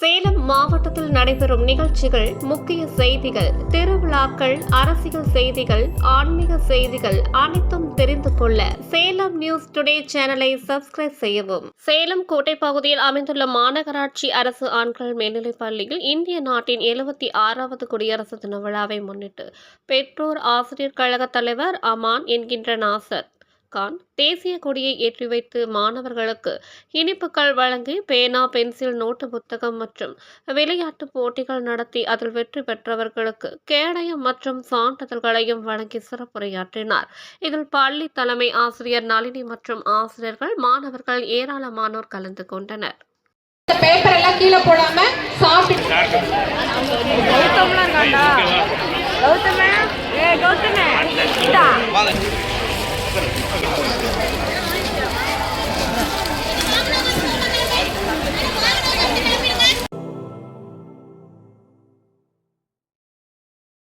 சேலம் மாவட்டத்தில் நடைபெறும் நிகழ்ச்சிகள் முக்கிய செய்திகள் திருவிழாக்கள் அரசியல் செய்திகள் ஆன்மீக செய்திகள் அனைத்தும் தெரிந்து கொள்ள சேலம் நியூஸ் டுடே சேனலை சப்ஸ்கிரைப் செய்யவும். சேலம் கோட்டை பகுதியில் அமைந்துள்ள மாநகராட்சி அரசு ஆண்கள் மேல்நிலைப் பள்ளியில் இந்திய நாட்டின் எழுபத்தி ஆறாவது குடியரசு தின விழாவை முன்னிட்டு பெற்றோர் ஆசிரியர் கழக தலைவர் அமான் என்கின்ற நாசர் கான் தேசிய கொடியை ஏற்றி வைத்து மாணவர்களுக்கு இனிப்புகள் வழங்கி பேனா பென்சில் நோட்டு புத்தகம் மற்றும் விளையாட்டு போட்டிகள் நடத்தி அதில் வெற்றி பெற்றவர்களுக்கு கேடயம் மற்றும் சான்றிதழ்களையும் வழங்கி சிறப்புரையாற்றினார் இதில் பள்ளி தலைமை ஆசிரியர் நளினி மற்றும் ஆசிரியர்கள் மாணவர்கள் ஏராளமானோர் கலந்து கொண்டனர் இந்த பேப்பர் எல்லாம் கீழே போடாம சாப்பிட்டு கௌதம்லாம் கௌதம ஏ கௌதம